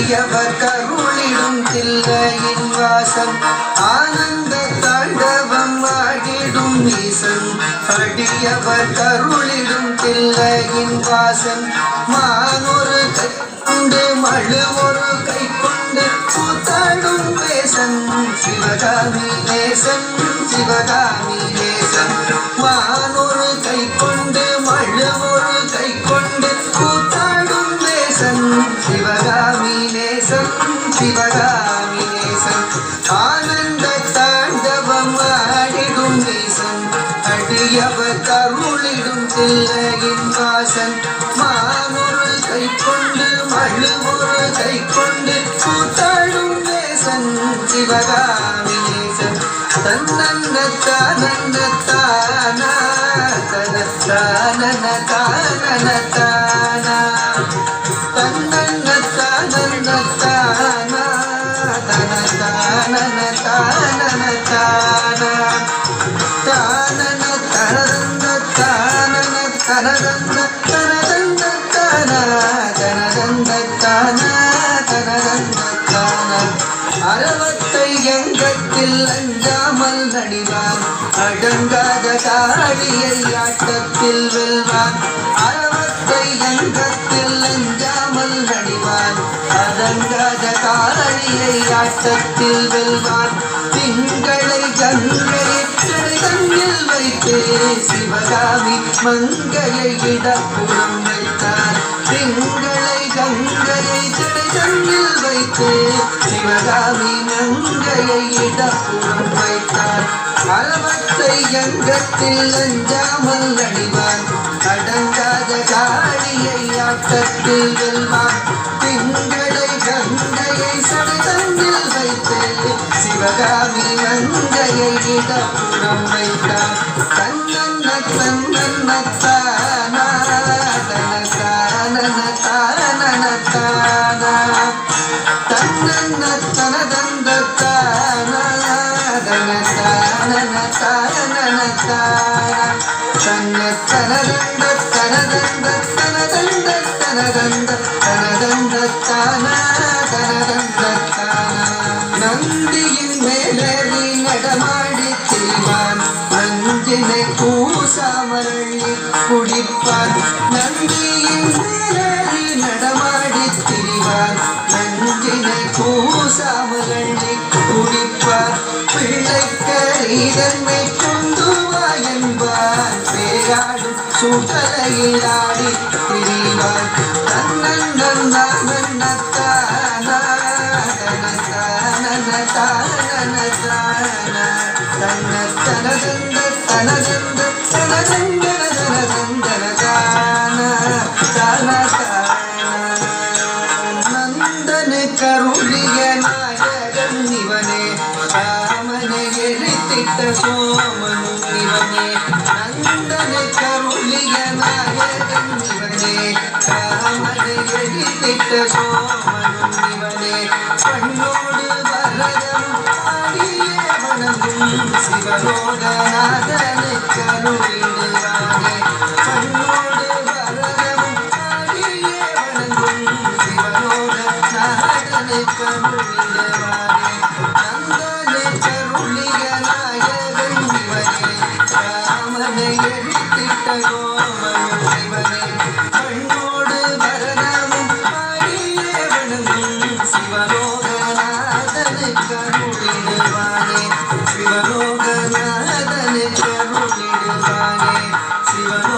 உடையவர் கருளிடும் தில்லையின் வாசம் ஆனந்த தாண்டவம் ஆடிடும் ஈசன் அடியவர் கருளிடும் தில்லையின் வாசன் மானொரு கை கொண்டு மழு ஒரு கை கொண்டு கூத்தாடும் வேசன் சிவகாமி நேசன் சிவகாமி நேசன் மா தில்லையின் வாசன் மானொரு கை கொண்டு மழு கை கொண்டு கூத்தாடும் நேசன் சிவகாமி நேசன் தன்னந்த தானந்த தானன தானா தன்னந்த அறவத்தை எங்கத்தில் அஞ்சாமல் நடிவார். அடங்காத காளியை ஆட்டத்தில் வெல்வார். அறவத்தை எங்கத்தில் அஞ்சாமல் நடிவார். அடங்காத காளியை ஆட்டத்தில் வெல்வார். திங்களை கங்கை தன்னில் வைத்தே சிவகாமி மங்கையை இடப்புறம் வைத்தார். திங்களை கங்கையை தன்னில் வைத்து சிவகாமி நங்கையை இடப்புறம் வைத்தார். அளவத்தை எங்கத்தில் அஞ்சாமல் அடிவான் அடங்காத காடியை ஆட்டத்தில் வெல்வான் திங்களை கங்கையை சடதங்கில் வைத்து சிவகாமி நங்கையை இடப்புறம் வைத்தார். தன்னன்ன தன்னன்ன தன்ன தனதந்த தனதந்த தனதந்த தனதந்த தனதந்த தானா தனதந்த தானா நந்தியின் மேலேறி நடமாடி திரிவான் நஞ்சினை பூசாமரளி குடிப்பான் நந்தியின் மேலேறி நடமாடி திரிவான் நஞ்சினை பூசாமரளி குடிப்பான் பிள்ளைக்கரீதன்மை கொண்டு பேராடும் சுடலையில் தனதந்த தனதந்த தனதந்தன தனதந்தன தான நந்தன கருளிய நாயகன் இவனே ராமனை எரித்திட்ட சோ எரித்திட்ட சோமனும் இவனே. கண்ணோடு வரதம் ஆடியே வணங்கும் சிவலோகநாதனை கருளிடுவானே சிவலோகநாதனு கருளிடுவானே சிவலோகநாதனு கருளிடுவானே சிவலோ